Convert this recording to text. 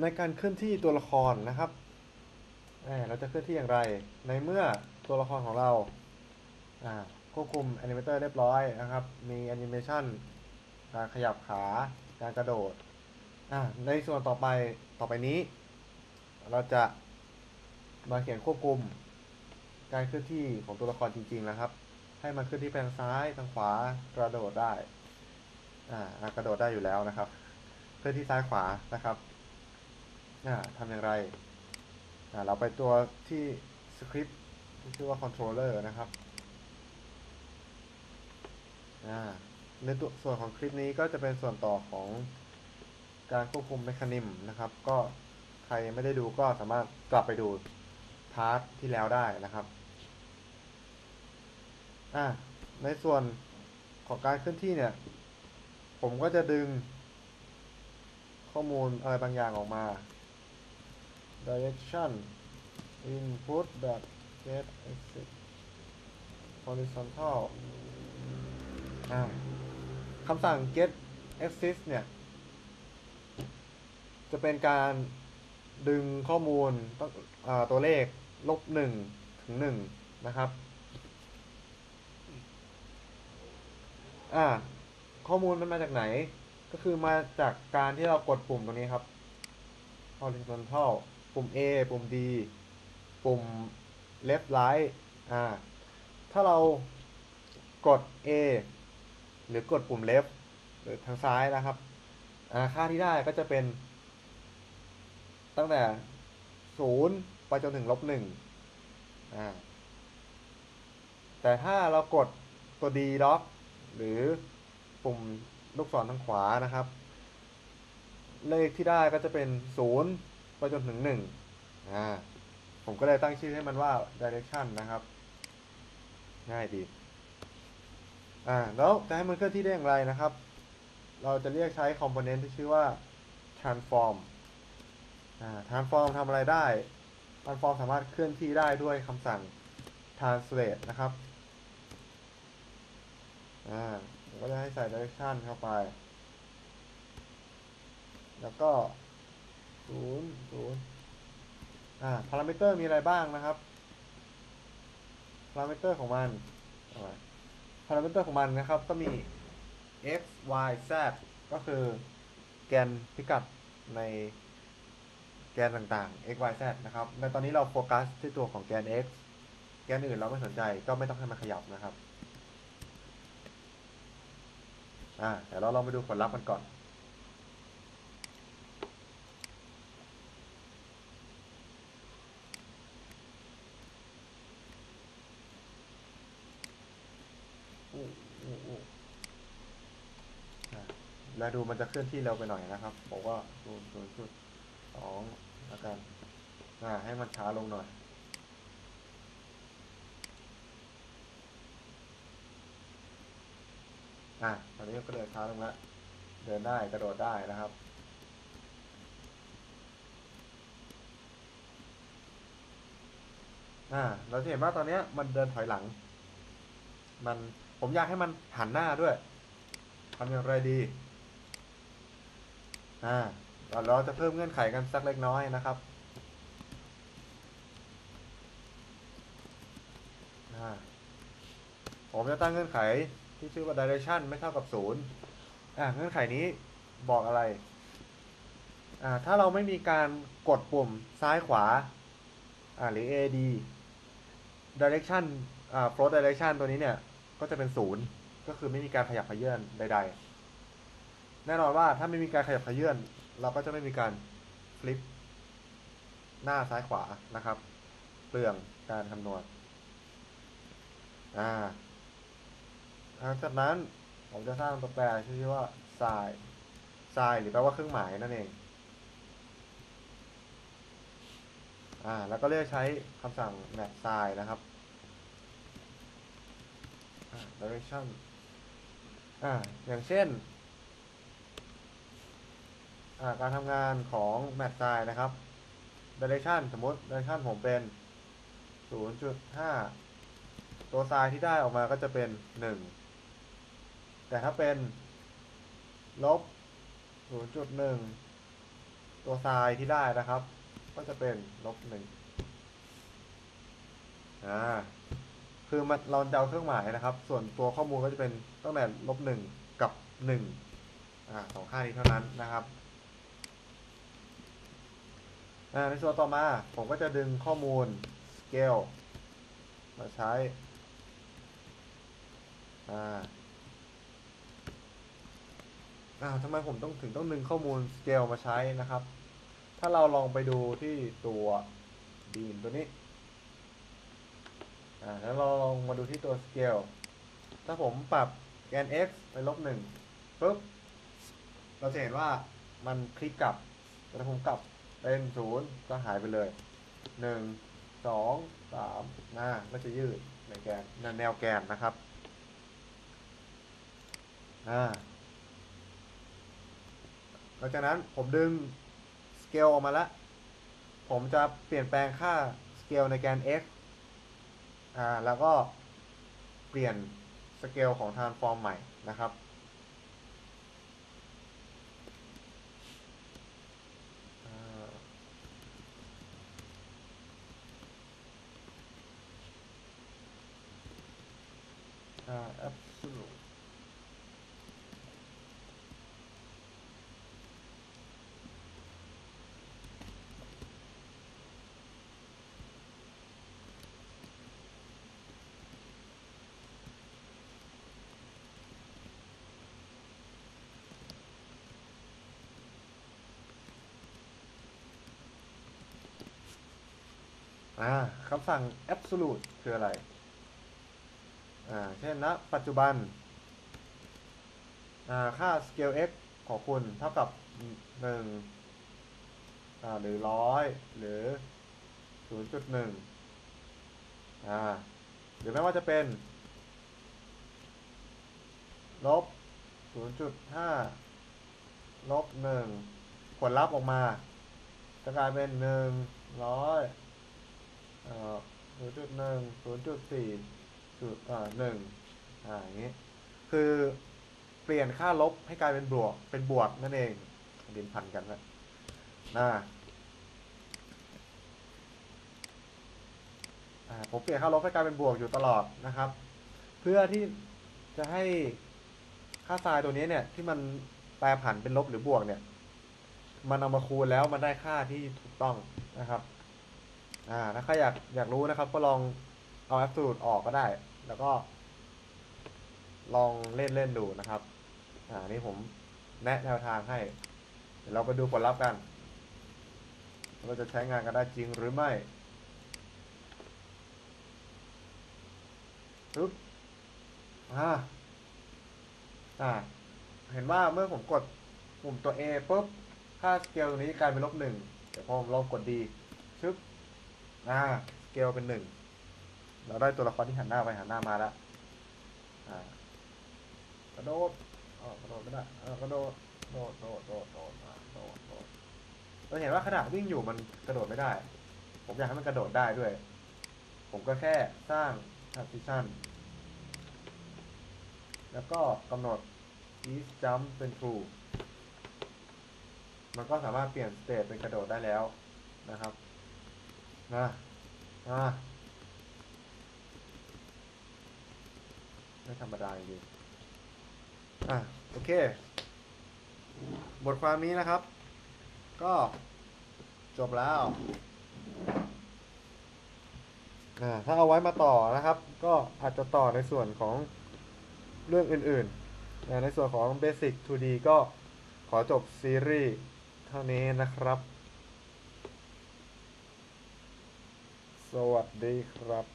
ในการเคลื่อนที่ตัวละครนะครับเราจะเคลื่อนที่อย่างไร ในเมื่อตัวละครของเราควบคุมแอนิเมเตอร์เรียบร้อยนะครับ มีแอนิเมชันการขยับขา การกระโดด ในส่วนต่อไปต่อไปนี้ เราจะมาเขียนควบคุม การเคลื่อนที่ของตัวละครจริงๆนะครับ ให้มันเคลื่อนที่ไปทางซ้ายทางขวากระโดดได้ กระโดดได้อยู่แล้วนะครับ เคลื่อนที่ซ้ายขวานะครับ อ่าทำอย่างไรอ่าเราไปตัวที่สคริปต์ที่ชื่อว่า controller นะครับอ่าในตัวส่วนของคลิปนี้ก็จะเป็นส่วนต่อของการควบคุมเมคานิมนะครับ ก็ใครยังไม่ได้ดูก็สามารถกลับไปดูพาร์ทที่แล้วได้นะครับอ่าในส่วนของการเคลื่อนที่เนี่ย ผมก็จะดึงข้อมูลอะไรบางอย่างออกมา direction input แบบ get exit horizontal คำสั่ง get exit เนี่ย จะเป็นการดึงข้อมูลต้งตัวเลขลบหนึ่งถึงหนึ่งนะครับ อ่า ข้อมูลมันมาจากไหน ก็คือมาจากการที่เรากดปุ่มตรงนี้ครับ horizontal ปุ่ม A ปุ่ม D ปุ่ม left right อ่า ถ้าเรากด A หรือกดปุ่ม left หรือทางซ้ายนะครับ อ่า ค่าที่ได้ก็จะเป็น ตั้งแต่ 0 ไปจนถึงลบ1อ่า แต่ถ้าเรากดตัว D lock หรือปุ่มลูกศรทางขวานะครับ เลขที่ได้ก็จะเป็นศูนย์ ไปจนถึงหนึ่งอ่าผมก็เลยตั้งชื่อให้มันว่า direction นะครับ ง่ายดีอ่าแล้วจะให้มันเคลื่อนที่ได้อย่างไรนะครับ เราจะเรียกใช้ component ที่ชื่อว่า transform อ่า transform ทำอะไรได้ transform สามารถเคลื่อนที่ได้ด้วยคำสั่ง translate นะครับอ่าผมก็จะให้ใส่ direction เข้าไป แล้วก็ ศูนย์ศูนย์อ่าพารามิเตอร์มีอะไรบ้างนะครับพารามิเตอร์ของมันพารามิเตอร์ของมันนะครับ ก็มี x y z ก็คือแกนพิกัดในแกนต่างๆ x y z นะครับในตอนนี้เราโฟกัสที่ตัวของแกน x แกนอื่นเราไม่สนใจก็ไม่ต้องให้มันขยับนะครับ อ่าเดี๋ยวเราลองไปดูผลลัพธ์กันก่อน อู้อู้อู้อะ แล้วดูมันจะเคลื่อนที่เร็วไปหน่อยนะครับบอกว่าศูนย์ศูนย์จุดสองแล้วกันอ่าให้มันช้าลงหน่อยอะตอนนี้ก็เดินช้าลงแล้วเดินได้กระโดดได้นะครับอ่าเราจะเห็นว่าตอนนี้มันเดินถอยหลัง มันผมอยากให้มันหันหน้าด้วยทำอย่างไรดี อ่าเราจะเพิ่มเงื่อนไขกันสักเล็กน้อยนะครับผมจะตั้งเงื่อนไขที่ชื่อว่า direction ไม่เท่ากับศูนย์อ่าเงื่อนไขนี้บอกอะไรอ่าถ้าเราไม่มีการกดปุ่มซ้ายขวาอ่าหรือ AD direction อ่า float direction ตัวนี้เนี่ย ก็จะเป็นศูนย์ก็คือไม่มีการขยับขยื่นใด ๆ แน่นอนว่าถ้าไม่มีการขยับเขยื่นเราก็จะไม่มีการฟลิปหน้าซ้ายขวานะครับ เปลืองการคำนวณอ่าหลังจากนั้นผมจะสร้างตัวแปรชื่อว่า sin sin หรือแปลว่าเครื่องหมายนั่นเองอ่าแล้วก็เรียกใช้คำสั่ง map sin นะครับอ่า direction อ่าอย่างเช่น การทำงานของ map sin นะครับ direction สมมติ direction ผมเป็น 0.5 ตัว sin ที่ได้ออกมาก็จะเป็น 1 แต่ถ้าเป็นลบ 0.1 ตัวไซน์ที่ได้นะครับ ก็จะเป็นลบหนึ่งอ่าคือมันเราจะเอาเครื่องหมายนะครับ ส่วนตัวข้อมูลก็จะเป็นตั้งแต่ลบหนึ่งกับหนึ่งอ่าสองค่านี้เท่านั้นนะครับ อ่าในส่วนต่อมา ผมก็จะดึงข้อมูล scale มาใช้อ่าอ้าวทำไมผมต้องถึงต้องดึงข้อมูล scale มาใช้นะครับ ถ้าเราลองไปดูที่ตัว beam ตัวนี้อ่าแล้วเราลองมาดูที่ตัว scale ถ้าผมปรับแกน x ไปลบหนึ่งปุ๊บ เราจะเห็นว่ามันคลิกกลับแต่ผมกลับ เป็นศูนย์ก็หายไปเลยหนึ่งสองสามหน้าก็จะยืดในแกนในแนวแกนนะครับอ่าหลังจากนั้นผมดึง scale ออกมาแล้ว ผมจะเปลี่ยนแปลงค่า scale ในแกน x อ่าแล้วก็เปลี่ยนสเกลของ transform ใหม่นะครับ อ่าอ่า absolute อ่าคำสั่ง absolute คืออะไร อ่า เช่นนะปัจจุบัน อ่า ค่า scale x ของคุณเท่ากับหนึ่งอ่า หรือร้อยหรือศูนย์จุดหนึ่งอ่า หรือไม่ว่าจะเป็น ลบศูนย์จุดห้าลบหนึ่งผลลัพธ์ออกมา จะกลายเป็นหนึ่งร้อ ย์จุดหนึ่งศูนย์จุดสี่จุดอ่าหนึ่งอ่าอย่างนี้ คือเปลี่ยนค่าลบให้กลายเป็นบวก เป็นบวกนั่นเองดินพันกันนะนะอ่าผมเปลี่ยนค่าลบให้กลายเป็นบวกอยู่ตลอดนะครับ เพื่อที่จะให้ค่าไซน์ตัวนี้เนี่ย ที่มันแปรผันเป็นลบหรือบวกเนี่ย มันเอามาคูณแล้วมันได้ค่าที่ถูกต้องนะครับ อ่า ถ้าใครอยากอยากรู้นะครับ ก็ลองเอาแอปสูตรออกก็ได้ แล้วก็ ลองเล่นเล่นดูนะครับ อ่า นี่ผมแนะแนวทางให้ เดี๋ยวเราไปดูผลลัพธ์กันว่าจะใช้งานกันได้จริงหรือไม่ปึ๊บอ่า อ่า เห็นว่าเมื่อผมกดปุ่มตัว A ปุ๊บ ค่าสเกลตรงนี้กลายเป็นลบหนึ่ง เดี๋ยวพอผมลองกดดีชึบ อ่าเกลเป็นหนึ่งเราได้ตัวละครที่หันหน้าไปหันหน้ามาแล้วอ่ากระโดดอ๋อกระโดดไม่ได้เออกระโดดโดดโดดโดดโดดโดดโดดเราเห็นว่าขณะวิ่งอยู่มันกระโดดไม่ได้ ผมอยากให้มันกระโดดได้ด้วย ผมก็แค่สร้าง transition แล้วก็กำหนด is jump เป็น true มันก็สามารถเปลี่ยน state เป็นกระโดดได้แล้วนะครับ นะอ่าไม่ธรรมดาจริงอะโอเค บทความนี้นะครับ ก็จบแล้วอ่าถ้าเอาไว้มาต่อนะครับ ก็อาจจะต่อในส่วนของเรื่องอื่นๆอ่าในส่วนของ Basic 2D ก็ขอจบซีรีส์เท่านี้นะครับ สวัสดีครับ